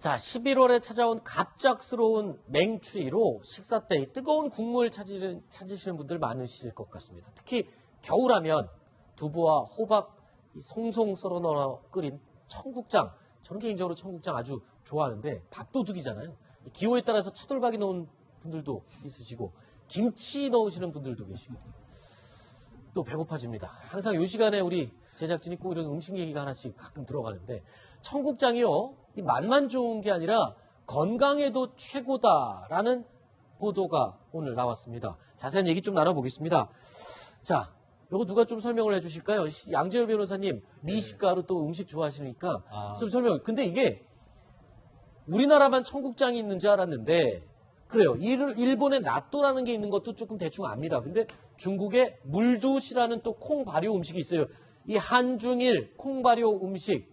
자, 11월에 찾아온 갑작스러운 맹추위로 식사 때이 뜨거운 국물 찾으시는, 찾으시는 분들 많으실 것 같습니다. 특히 겨울하면 두부와 호박 이 송송 썰어 넣어 끓인 청국장. 저는 개인적으로 청국장 아주 좋아하는데 밥도둑이잖아요. 이 기호에 따라서 차돌박이 넣은 분들도 있으시고 김치 넣으시는 분들도 계시고 또 배고파집니다. 항상 이 시간에 우리 제작진이 꼭 이런 음식 얘기가 하나씩 가끔 들어가는데 청국장이요 이 맛만 좋은 게 아니라 건강에도 최고다라는 보도가 오늘 나왔습니다. 자세한 얘기 좀 나눠보겠습니다. 자, 이거 누가 좀 설명을 해주실까요? 양재열 변호사님 미식가로 또 음식 좋아하시니까 아. 좀 설명. 근데 이게 우리나라만 청국장이 있는 줄 알았는데 그래요. 일- 일본에 나또라는 게 있는 것도 조금 대충 압니다. 근데 중국에 물두시라는 또 콩 발효 음식이 있어요. 이 한중일 콩 발효 음식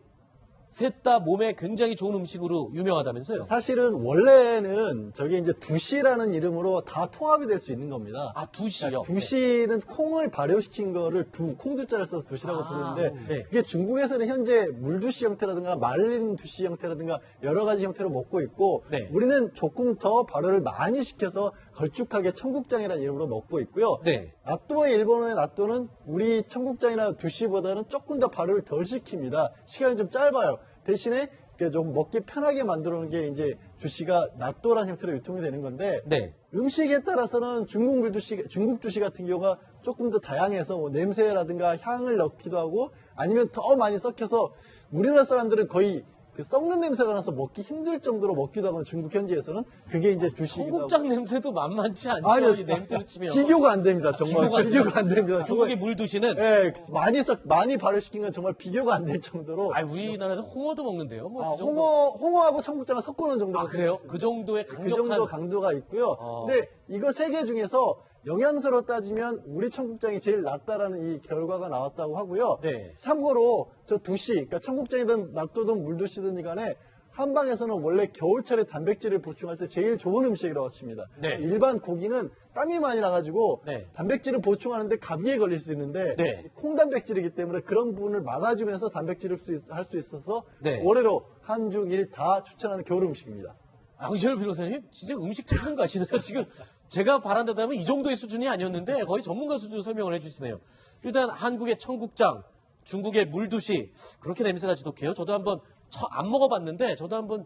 셋 다 몸에 굉장히 좋은 음식으로 유명하다면서요. 사실은 원래는 저게 이제 두시라는 이름으로 다 통합이 될 수 있는 겁니다. 아 두시요. 두시는 콩을 발효시킨 거를 두, 콩두자를 써서 두시라고 아, 부르는데 네. 그게 중국에서는 현재 물두시 형태라든가 말린 두시 형태라든가 여러 가지 형태로 먹고 있고 네. 우리는 조금 더 발효를 많이 시켜서 걸쭉하게 청국장이라는 이름으로 먹고 있고요. 네. 라또의 일본어의 라또는 우리 청국장이나 두시보다는 조금 더 발효를 덜 시킵니다. 시간이 좀 짧아요. 대신에 좀 먹기 편하게 만들어 놓은 게 이제 두시가 라또라는 형태로 유통이 되는 건데 네. 음식에 따라서는 중국 물두시, 중국 두시 같은 경우가 조금 더 다양해서 뭐 냄새라든가 향을 넣기도 하고 아니면 더 많이 섞여서 우리나라 사람들은 거의 그 썩는 냄새가 나서 먹기 힘들 정도로 먹기도 하고 중국 현지에서는 그게 이제 하고 청국장 냄새도 만만치 않죠. 아니요, 이 냄새를 치면. 비교가 안 됩니다. 정말 비교가 안 비교가 안 됩니다. 중국의 정말 물두시는 예, 많이 썩 많이 발효시킨 건 정말 비교가 안 될 정도로 아 우리나라에서 홍어도 먹는데요. 뭐 아, 그. 홍어 홍어하고 청국장을 섞어놓은 정도 아 그래요? 그 정도의 그 강력한 정도 강도가 있고요. 어. 근데 이거 세 개 중에서 영양소로 따지면 우리 청국장이 제일 낫다라는 이 결과가 나왔다고 하고요. 네. 참고로 저 두시, 그러니까 청국장이든 낫또든 물두시든 간에 한방에서는 원래 겨울철에 단백질을 보충할 때 제일 좋은 음식이라고 칩니다. 네. 일반 고기는 땀이 많이 나가지고 네. 단백질을 보충하는데 감기에 걸릴 수 있는데 네. 콩단백질이기 때문에 그런 부분을 막아주면서 단백질을 할 수 있어서 네. 올해로 한중일 다 추천하는 겨울 음식입니다. 양시열 변호사님 진짜 음식 전문가시네요. 지금 제가 바란다면 이 정도의 수준이 아니었는데 거의 전문가 수준으로 설명을 해주시네요. 일단 한국의 청국장, 중국의 물두시 그렇게 냄새가 지독해요. 저도 한번 처- 안 먹어봤는데 저도 한번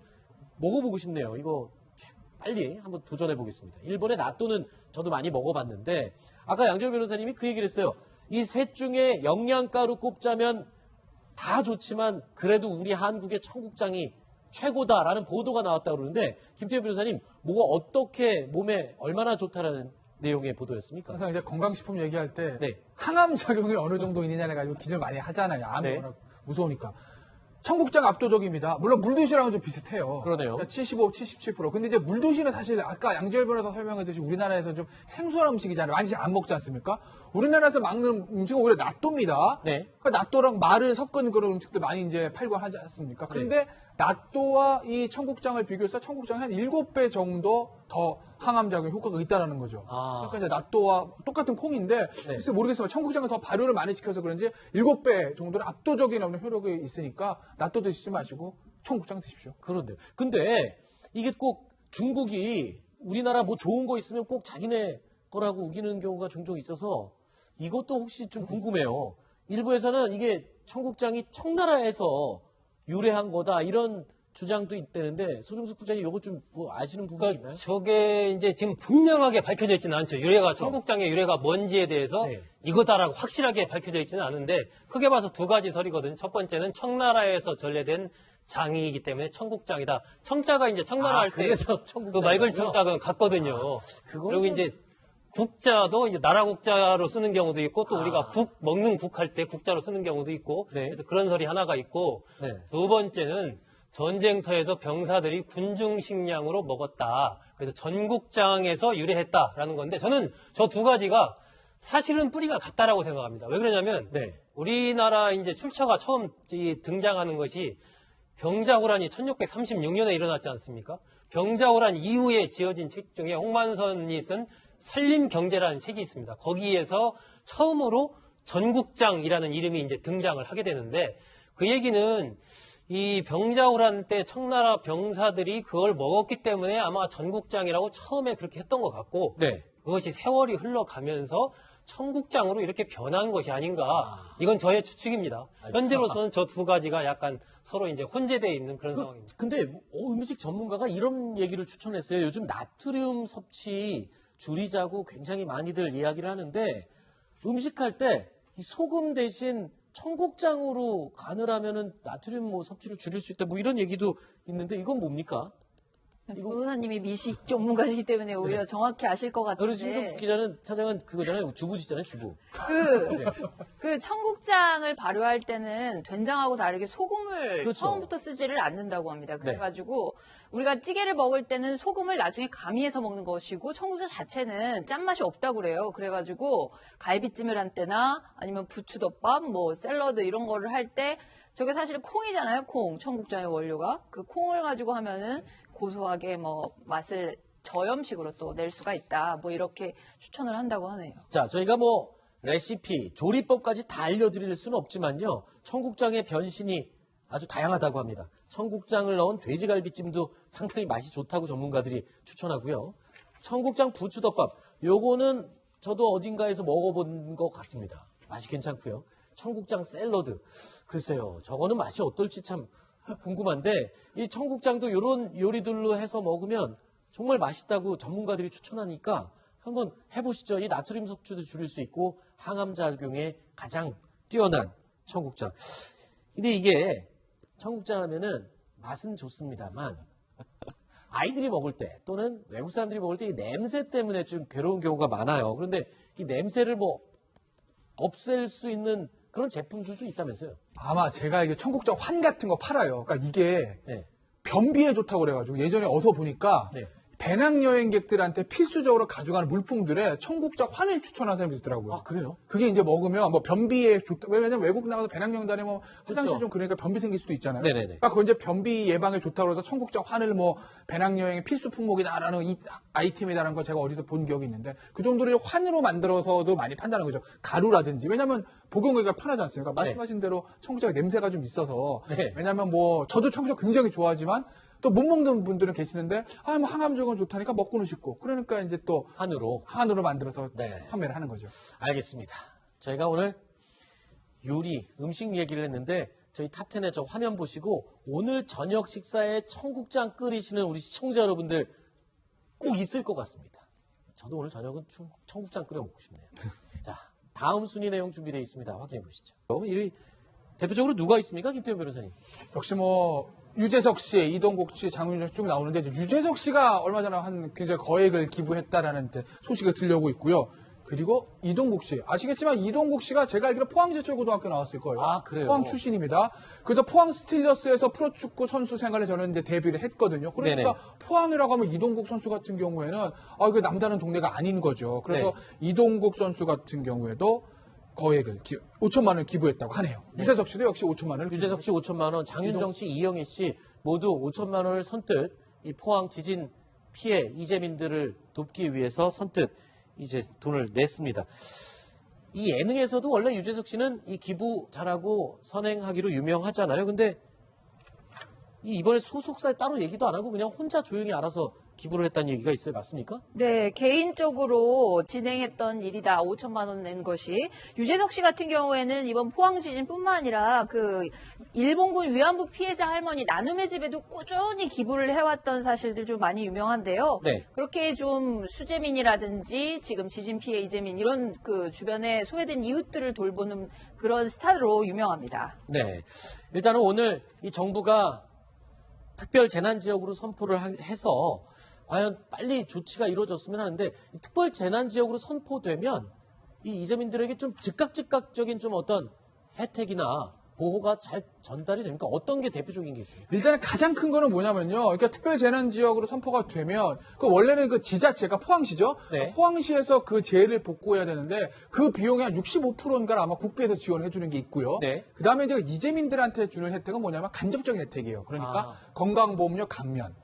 먹어보고 싶네요. 이거 최- 빨리 한번 도전해 보겠습니다. 일본의 나또는 저도 많이 먹어봤는데 아까 양절 변호사님이 그 얘기를 했어요. 이 셋 중에 영양가로 꼽자면 다 좋지만 그래도 우리 한국의 청국장이 최고다라는 보도가 나왔다 그러는데 김태호 변호사님 뭐가 어떻게 몸에 얼마나 좋다라는 내용의 보도였습니까? 항상 이제 건강식품 얘기할 때 네. 항암 작용이 어느 정도 있느냐를 가지고 기준을 많이 하잖아요. 암이 네. 워낙 무서우니까. 청국장 압도적입니다. 물론 물두시랑은 좀 비슷해요. 그러네요. 75, 77%. 근데 이제 물두시는 사실 아까 양재열 변호사 설명했듯이 우리나라에서 좀 생소한 음식이잖아요. 많이 안 먹지 않습니까? 우리나라에서 먹는 음식은 오히려 낫또입니다. 네. 그 낫또랑 말을 섞은 그런 음식들 많이 이제 팔고 하지 않습니까? 네. 그런데 낫또와 이 청국장을 비교해서 청국장이 한 7배 정도 더 항암작용 효과가 있다는 거죠. 아. 그러니까 이제 낫또와 똑같은 콩인데 글쎄 모르겠지만 청국장은 더 발효를 많이 시켜서 그런지 7배 정도는 압도적인 효력이 있으니까 낫또 드시지 마시고 청국장 드십시오. 그런데요. 근데 이게 꼭 중국이 우리나라 뭐 좋은 거 있으면 꼭 자기네 거라고 우기는 경우가 종종 있어서 이것도 혹시 좀 궁금해요. 일부에서는 이게 청국장이 청나라에서 유래한 거다 이런 주장도 있다는데 소중숙 부장님 이거 좀 뭐 아시는 부분이 있나요? 그러니까 저게 이제 지금 분명하게 밝혀져 있지는 않죠. 유래가 청국장의 유래가 뭔지에 대해서 네. 이거다라고 확실하게 밝혀져 있지는 않은데 크게 봐서 두 가지 설이거든요. 첫 번째는 청나라에서 전래된 장이기 때문에 청국장이다. 청자가 이제 청나라 아, 할때 그래서 그 청국장 맑은 청자가 같거든요. 그건 그리고 좀- 이제 국자도 이제 나라 국자로 쓰는 경우도 있고 또 우리가 국 먹는 국 할 때 국자로 쓰는 경우도 있고 네. 그래서 그런 설이 하나가 있고 네. 두 번째는 전쟁터에서 병사들이 군중 식량으로 먹었다. 그래서 전국장에서 유래했다라는 건데 저는 저 두 가지가 사실은 뿌리가 같다라고 생각합니다. 왜 그러냐면 네. 우리나라 이제 출처가 처음 이 등장하는 것이 병자호란이 1636년에 일어났지 않습니까? 병자호란 이후에 지어진 책 중에 홍만선이 쓴 산림경제라는 책이 있습니다. 거기에서 처음으로 전국장이라는 이름이 이제 등장을 하게 되는데 그 얘기는 이 병자호란 때 청나라 병사들이 그걸 먹었기 때문에 아마 전국장이라고 처음에 그렇게 했던 것 같고 네. 그것이 세월이 흘러가면서 청국장으로 이렇게 변한 것이 아닌가. 이건 저의 추측입니다. 현재로서는 저 두 가지가 약간 서로 이제 혼재되어 있는 그런 상황입니다. 근데 어, 음식 전문가가 이런 얘기를 추천했어요. 요즘 나트륨 섭취 줄이자고 굉장히 많이들 이야기를 하는데 음식할 때이 소금 대신 청국장으로 간을 하면은 나트륨 뭐 섭취를 줄일 수 있다. 뭐 이런 얘기도 있는데 이건 뭡니까? 이거- 변호사님이 미식 전문가이기 때문에 오히려 정확히 아실 것 그리고 심정 같은데 기자는 차장은 그거잖아요. 주부시잖아요, 주부. 그, 그 청국장을 발효할 때는 된장하고 다르게 소금을 그렇죠. 처음부터 쓰지를 않는다고 합니다. 그래가지고 우리가 찌개를 먹을 때는 소금을 나중에 가미해서 먹는 것이고 청국장 자체는 짠맛이 없다고 그래요. 그래가지고 갈비찜을 한 때나 아니면 부추덮밥, 뭐 샐러드 이런 거를 할 때 저게 사실 콩이잖아요. 콩, 청국장의 원료가. 그 콩을 가지고 하면은 고소하게 뭐 맛을 저염식으로 또 낼 수가 있다. 뭐 이렇게 추천을 한다고 하네요. 자, 저희가 뭐 레시피, 조리법까지 다 알려드릴 수는 없지만요. 청국장의 변신이 아주 다양하다고 합니다. 청국장을 넣은 돼지갈비찜도 상당히 맛이 좋다고 전문가들이 추천하고요. 청국장 부추덮밥, 요거는 저도 어딘가에서 먹어본 것 같습니다. 맛이 괜찮고요. 청국장 샐러드, 글쎄요, 저거는 맛이 어떨지 참 궁금한데 이 청국장도 이런 요리들로 해서 먹으면 정말 맛있다고 전문가들이 추천하니까 한번 해보시죠. 이 나트륨 섭취도 줄일 수 있고 항암 작용에 가장 뛰어난 청국장. 근데 이게 청국장 하면은 맛은 좋습니다만 아이들이 먹을 때 또는 외국 사람들이 먹을 때 이 냄새 때문에 좀 괴로운 경우가 많아요. 그런데 이 냄새를 뭐 없앨 수 있는 그런 제품들도 있다면서요. 아마 제가 이게 청국장 환 같은 거 팔아요. 그러니까 이게 네. 변비에 좋다고 그래가지고 예전에 어서 보니까 네. 배낭여행객들한테 필수적으로 가져가는 물품들에 청국장 환을 추천하는 사람이 있더라고요. 아, 그래요? 그게 이제 먹으면 뭐 변비에 좋다. 왜냐면 외국 나가서 배낭여행 다니면 화장실 그렇죠. 좀 그러니까 변비 생길 수도 있잖아요. 네네네. 그러니까 그건 이제 변비 예방에 좋다고 해서 청국장 환을 뭐 배낭여행의 필수 품목이다라는 이 아이템이다라는 걸 제가 어디서 본 기억이 있는데 그 정도로 환으로 만들어서도 많이 판다는 거죠. 가루라든지. 왜냐면 복용하기가 편하지 않습니까? 말씀하신 대로 청국장에 냄새가 좀 있어서 네. 왜냐면 뭐 저도 청국장 굉장히 좋아하지만 또 못 먹는 분들은 계시는데 아 뭐 항암적은 좋다니까 먹고는 싶고 그러니까 이제 또 한우로. 한우로 만들어서 네. 판매를 하는 거죠. 알겠습니다. 저희가 오늘 요리, 음식 얘기를 했는데 저희 탑10에 저 화면 보시고 오늘 저녁 식사에 청국장 끓이시는 우리 시청자 여러분들 꼭 있을 것 같습니다. 저도 오늘 저녁은 청- 청국장 끓여 먹고 싶네요. 자, 다음 순위 내용 준비되어 있습니다. 확인해 보시죠. 그럼 1위 대표적으로 누가 있습니까? 김태현 변호사님. 역시 뭐 유재석 씨, 이동국 씨, 장윤정 씨 쭉 나오는데 이제 유재석 씨가 얼마 전에 한 굉장히 거액을 기부했다라는 소식이 들려오고 있고요. 그리고 이동국 씨 아시겠지만 이동국 씨가 제가 알기로 포항제철고등학교 나왔을 거예요. 아, 그래요? 포항 출신입니다. 그래서 포항 스틸러스에서 프로축구 선수 생활에 저는 이제 데뷔를 했거든요. 그러니까 네네. 포항이라고 하면 이동국 선수 같은 경우에는 아 이게 남다른 동네가 아닌 거죠. 그래서 네. 이동국 선수 같은 경우에도 거액을 기, 5천만 원을 기부했다고 하네요. 유재석 씨도 역시 5천만 원을 유재석 씨 5천만 원, 장윤정 씨, 이영애 씨 모두 5천만 원을 선뜻 이 포항 지진 피해 이재민들을 돕기 위해서 선뜻 이제 돈을 냈습니다. 이 예능에서도 원래 유재석 씨는 이 기부 잘하고 선행하기로 유명하잖아요. 근데 이 이번에 소속사에 따로 얘기도 안 하고 그냥 혼자 조용히 알아서 기부를 했다는 얘기가 있어요. 맞습니까? 네, 개인적으로 진행했던 일이다. 5천만 원 낸 것이. 유재석 씨 같은 경우에는 이번 포항 지진뿐만 아니라 그 일본군 위안부 피해자 할머니 나눔의 집에도 꾸준히 기부를 해왔던 사실들 좀 많이 유명한데요. 네. 그렇게 좀 수재민이라든지 지금 지진 피해 이재민 이런 그 주변에 소외된 이웃들을 돌보는 그런 스타로 유명합니다. 네. 일단은 오늘 이 정부가 특별 재난 지역으로 선포를 하- 해서 과연 빨리 조치가 이루어졌으면 하는데 이 특별 재난 지역으로 선포되면 이 이재민들에게 좀 즉각 즉각적인 좀 어떤 혜택이나 보호가 잘 전달이 됩니까? 어떤 게 대표적인 게 있습니까? 일단은 가장 큰 거는 뭐냐면요. 그러니까 특별 재난 지역으로 선포가 되면 그 원래는 그 지자체가 포항시죠. 네. 포항시에서 그 재해를 복구해야 되는데 그 비용의 한 65%인가 아마 국비에서 지원해 주는 게 있고요. 네. 그다음에 이제 이재민들한테 주는 혜택은 뭐냐면 간접적인 혜택이에요. 그러니까 아. 건강보험료 감면,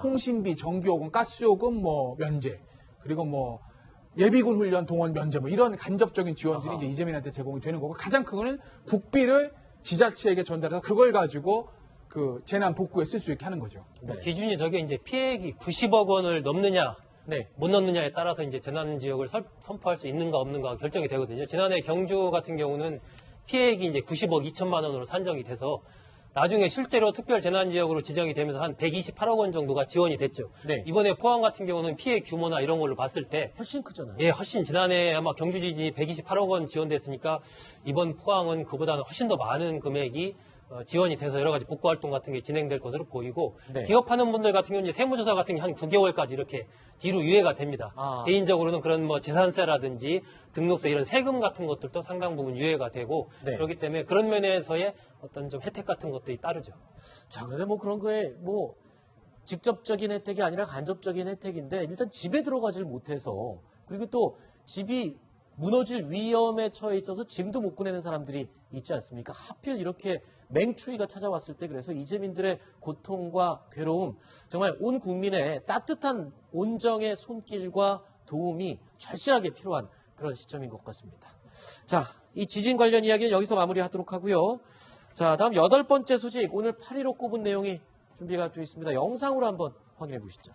통신비, 전기요금, 가스요금 뭐 면제, 그리고 뭐 예비군 훈련 동원 면제 뭐 이런 간접적인 지원들이 이제 이재민한테 제공이 되는 거고 가장 큰 거는 국비를 지자체에게 전달해서 그걸 가지고 그 재난 복구에 쓸 수 있게 하는 거죠. 네. 기준이 저게 이제 피해액이 90억 원을 넘느냐 네. 못 넣느냐에 따라서 이제 재난 지역을 설- 선포할 수 있는가 없는가 결정이 되거든요. 지난해 경주 같은 경우는 피해액이 이제 90억 2천만 원으로 산정이 돼서 나중에 실제로 특별 재난 지역으로 지정이 되면서 한 128억 원 정도가 지원이 됐죠. 네. 이번에 포항 같은 경우는 피해 규모나 이런 걸로 봤을 때 훨씬 크잖아요. 예, 훨씬 지난해 아마 경주 지진이 128억 원 지원됐으니까 이번 포항은 그보다는 훨씬 더 많은 금액이 어, 지원이 돼서 여러 가지 복구 활동 같은 게 진행될 것으로 보이고 네. 기업하는 분들 같은 경우는 이제 세무조사 같은 게 한 9개월까지 이렇게 뒤로 유예가 됩니다. 아. 개인적으로는 그런 뭐 재산세라든지 등록세 이런 세금 같은 것들도 상당 부분 유예가 되고 네. 그렇기 때문에 그런 면에서의 어떤 좀 혜택 같은 것들이 따르죠. 자, 그런데 뭐 그런 거에 뭐 직접적인 혜택이 아니라 간접적인 혜택인데 일단 집에 들어가질 못해서 그리고 또 집이 무너질 위험에 처해 있어서 짐도 못 꺼내는 사람들이 있지 않습니까? 하필 이렇게 맹추위가 찾아왔을 때 그래서 이재민들의 고통과 괴로움 정말 온 국민의 따뜻한 온정의 손길과 도움이 절실하게 필요한 그런 시점인 것 같습니다. 자, 이 지진 관련 이야기는 여기서 마무리하도록 하고요. 자, 다음 여덟 번째 소식 오늘 8위로 꼽은 내용이 준비가 되어 있습니다. 영상으로 한번 확인해 보시죠.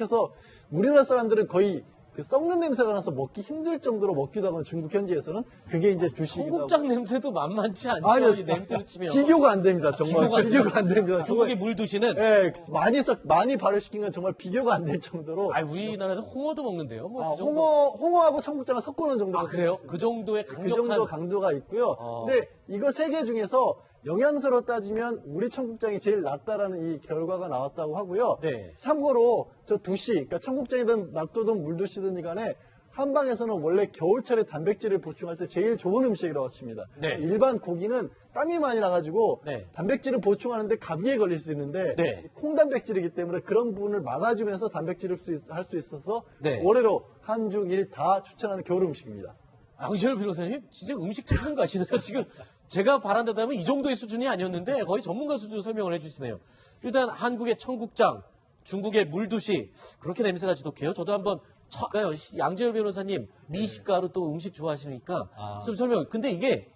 해서 우리나라 사람들은 거의 그 썩는 냄새가 나서 먹기 힘들 정도로 먹기도 하고 중국 현지에서는 그게 이제 주식이고 청국장 냄새도 만만치 않죠. 아니요 이 냄새를 치면. 비교가 안 됩니다 정말 비교가 안 비교가 안 됩니다 그거- 물 두시는 예, 많이 썩 많이 발효시킨 건 정말 비교가 안 될 정도로 아, 우리나라에서 홍어도 먹는데요. 뭐 아, 그. 홍어 홍어하고 청국장을 섞어놓은 정도 아, 그래요? 그 정도의 그 강력한 정도 강도가 있고요. 어. 근데 이거 세 개 중에서 영양소로 따지면 우리 청국장이 제일 낫다라는 이 결과가 나왔다고 하고요. 네. 참고로 저 두시, 그러니까 청국장이든 낫또든 물두시든 간에 한방에서는 원래 겨울철에 단백질을 보충할 때 제일 좋은 음식이라고 칩니다. 네. 일반 고기는 땀이 많이 나가지고 네. 단백질을 보충하는데 감기에 걸릴 수 있는데 네. 콩단백질이기 때문에 그런 부분을 막아주면서 단백질을 할 수 있어서 네. 올해로 한중일 다 추천하는 겨울 음식입니다. 양시열 변호사님 진짜 음식 전문가시네요. 지금 제가 바란다면 이 정도의 수준이 아니었는데 거의 전문가 수준으로 설명을 해주시네요. 일단 한국의 청국장, 중국의 물두시 그렇게 냄새가 지독해요. 저도 한번 쳐가요. 양재열 변호사님 미식가로 또 음식 좋아하시니까 아. 좀 설명. 근데 이게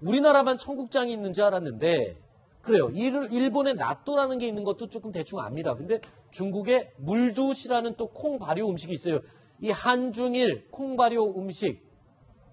우리나라만 청국장이 있는 줄 알았는데 그래요. 일- 일본에 나또라는 게 있는 것도 조금 대충 압니다. 근데 중국에 물두시라는 또 콩 발효 음식이 있어요. 이 한중일 콩 발효 음식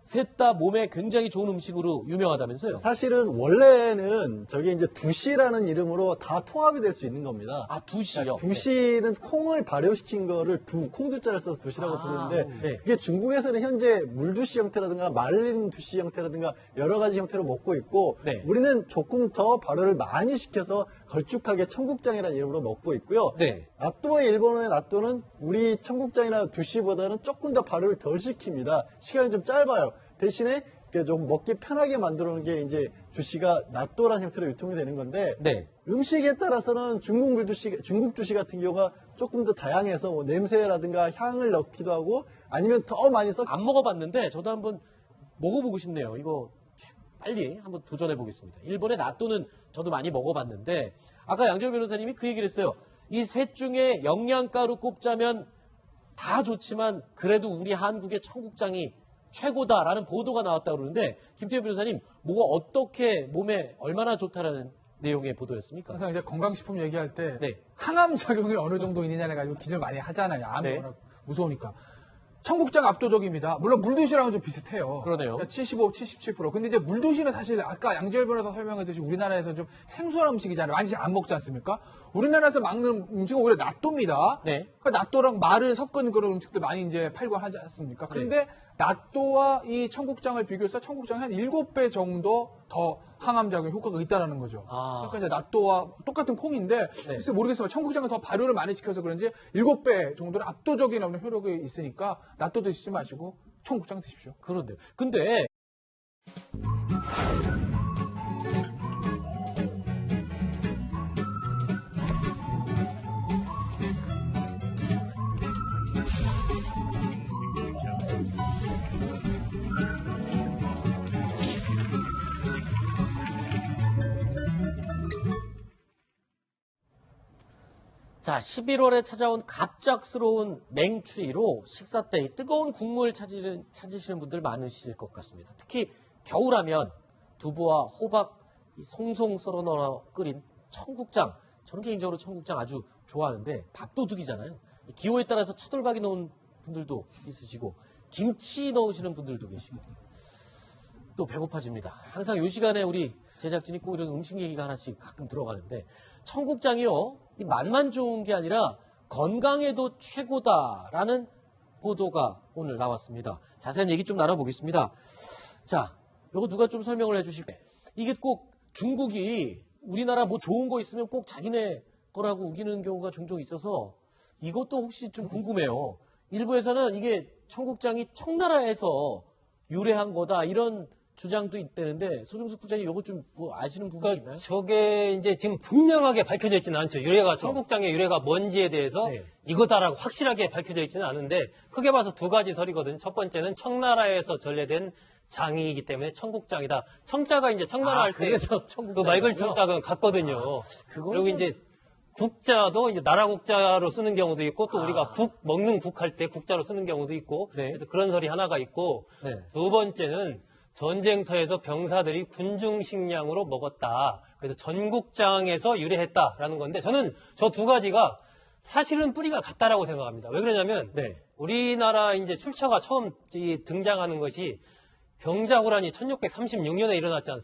셋 다 몸에 굉장히 좋은 음식으로 유명하다면서요. 사실은 원래는 저게 이제 두시라는 이름으로 다 통합이 될 수 있는 겁니다. 아 두시요. 두시는 콩을 발효시킨 거를 두, 콩두자를 써서 두시라고 아, 부르는데 네. 그게 중국에서는 현재 물두시 형태라든가 말린 두시 형태라든가 여러 가지 형태로 먹고 있고 네. 우리는 조금 더 발효를 많이 시켜서 걸쭉하게 청국장이라는 이름으로 먹고 있고요. 네. 나또의 일본의 나또는 우리 청국장이나 두시보다는 조금 더 발효를 덜 시킵니다. 시간이 좀 짧아요. 대신에 좀 먹기 편하게 만들어 놓은 게 이제 두시가 나또란 형태로 유통이 되는 건데 네. 음식에 따라서는 중국 물두시, 중국 두시 같은 경우가 조금 더 다양해서 뭐 냄새라든가 향을 넣기도 하고 아니면 더 많이 섞안 먹어봤는데 저도 한번 먹어보고 싶네요. 이거 최- 빨리 한번 도전해 보겠습니다. 일본의 나또는 저도 많이 먹어봤는데 아까 양절 변호사님이 그 얘기를 했어요. 이 셋 중에 영양가로 꼽자면 다 좋지만 그래도 우리 한국의 청국장이 최고다라는 보도가 나왔다고 그러는데 김태현 변호사님 뭐가 어떻게 몸에 얼마나 좋다라는 내용의 보도였습니까? 항상 이제 건강식품 얘기할 때 네. 항암 작용이 어느 정도 있느냐를 가지고 기준을 많이 하잖아요. 암이 네. 워낙 무서우니까. 청국장 압도적입니다. 물론 물두시랑은 좀 비슷해요. 그러네요. 75, 77%. 근데 이제 물두시는 사실 아까 양재열 변호사 설명했듯이 우리나라에서 좀 생소한 음식이잖아요. 완전히 안 먹지 않습니까? 우리나라에서 먹는 음식은 오히려 낫또입니다. 네. 그러니까 낫또랑 말을 섞은 그런 음식들 많이 이제 팔고 하지 않습니까? 그런데 낫또와 이 청국장을 비교해서 청국장이 한 7배 정도 더 항암 작용 효과가 있다는 거죠. 아. 그러니까 이제 낫또와 똑같은 콩인데 글쎄 모르겠지만 청국장을 더 발효를 많이 시켜서 그런지 7배 정도는 압도적인 효력이 있으니까 낫또 드시지 마시고 청국장 드십시오. 그런데 근데 자, 11월에 찾아온 갑작스러운 맹추위로 식사 때이 뜨거운 국물 찾으시는, 찾으시는 분들 많으실 것 같습니다. 특히 겨울하면 두부와 호박 이 송송 썰어 넣어 끓인 청국장. 저는 개인적으로 청국장 아주 좋아하는데 밥도둑이잖아요. 이 기호에 따라서 차돌박이 넣은 분들도 있으시고 김치 넣으시는 분들도 계시고 또 배고파집니다. 항상 이 시간에 우리 제작진이 꼭 이런 음식 얘기가 하나씩 가끔 들어가는데 청국장이요 이 맛만 좋은 게 아니라 건강에도 최고다라는 보도가 오늘 나왔습니다. 자세한 얘기 좀 나눠보겠습니다. 자, 이거 누가 좀 설명을 해주실까요? 이게 꼭 중국이 우리나라 뭐 좋은 거 있으면 꼭 자기네 거라고 우기는 경우가 종종 있어서 이것도 혹시 좀 궁금해요. 일부에서는 이게 청국장이 청나라에서 유래한 거다 이런 주장도 있다는데 소중숙 부장님 이거 좀 뭐 아시는 부분이 그러니까 있나요? 저게 이제 지금 분명하게 밝혀져 있지는 않죠. 유래가 청국장의 유래가 뭔지에 대해서 네. 이거다라고 확실하게 밝혀져 있지는 않은데 크게 봐서 두 가지 설이거든요. 첫 번째는 청나라에서 전래된 장이기 때문에 청국장이다. 청자가 이제 청나라 아, 할 때 그 맑은 청자가 같거든요. 그건 그리고 좀- 이제 국자도 이제 나라 국자로 쓰는 경우도 있고 또 우리가 국 먹는 국 할 때 국자로 쓰는 경우도 있고 네. 그래서 그런 설이 하나가 있고 네. 두 번째는 전쟁터에서 병사들이 군중 식량으로 먹었다. 그래서 전국장에서 유래했다라는 건데 저는 저 두 가지가 사실은 뿌리가 같다라고 생각합니다. 왜 그러냐면 네. 우리나라 이제 출처가 처음 이 등장하는 것이 병자호란이 1636년에 일어났지 않습니까?